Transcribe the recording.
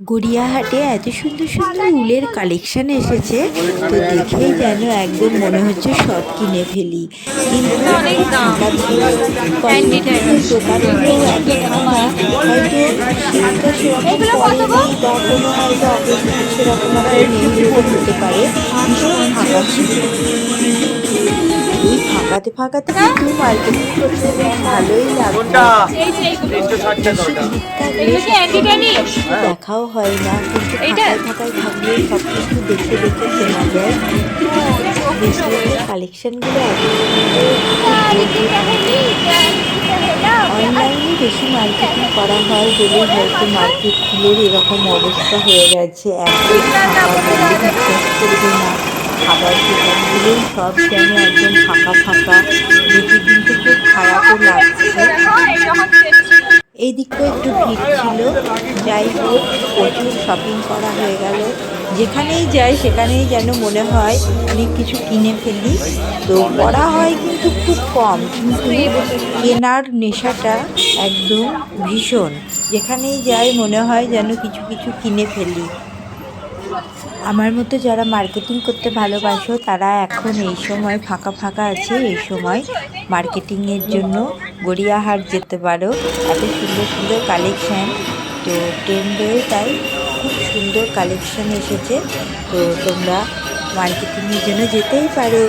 গড়িয়াহাটে এত সুন্দর সুন্দর উলের কালেকশন এসেছে তো দেখেই যেন একদম মনে হচ্ছে সব কিনে ফেলি কিন্তু অনেক দাম। ফাঁকা ছিল। কসমেটিক্সের দোকানগুলোও এত ফাঁকা হয়তো শীতটা সেরকম পড়েনি বা কোনো হয়তো অবস্থা সেরকম একটা নেই হতে পারে ভীষণ ফাঁকা ছিল এই ফাঁকাতে ফাঁকাতে কিন্তু মার্কেটিং করতে বেশ ভালোই অ্যান্টিটানি দেখাও হয় না কিন্তু ফাঁকায় ফাঁকায় থাকলে সব কিছু দেখে দেখে কেনা যায় কালেকশনগুলো অনলাইনে বেশি মার্কেটিং করা হয় বলে হয়তো মার্কেট খুলে এরকম অবস্থা হয়ে গেছে। একদম খাবার দোকানগুলো সব যেন একদম ফাঁকা ফাঁকা দেখে কিন্তু খুব খারাপও লাগছে। এই দিকটাও একটু ভিড় ছিল, যাই হোক, প্রচুর শপিং করা হয়ে গেল। যেখানেই যাই, সেখানেই যেন মনে হয় অনেক কিছু কিনে ফেলি। তো করা হয় কিন্তু খুব কম, কিন্তু কেনার নেশাটা একদম ভীষণ। যেখানেই যাই, মনে হয় যেন কিছু কিছু কিনে ফেলি। আমার মতো যারা মার্কেটিং করতে ভালোবাসো, তারা এখন এই সময় ফাঁকা ফাঁকা আছে। এই সময় মার্কেটিংয়ের জন্য গড়িয়াহাট যেতে পারো। এত সুন্দর সুন্দর কালেকশান তো ট্রেন্ডেও তাই খুব সুন্দর কালেকশান এসেছে। তো তোমরা মার্কেটিংয়ের জন্য যেতেই পারো।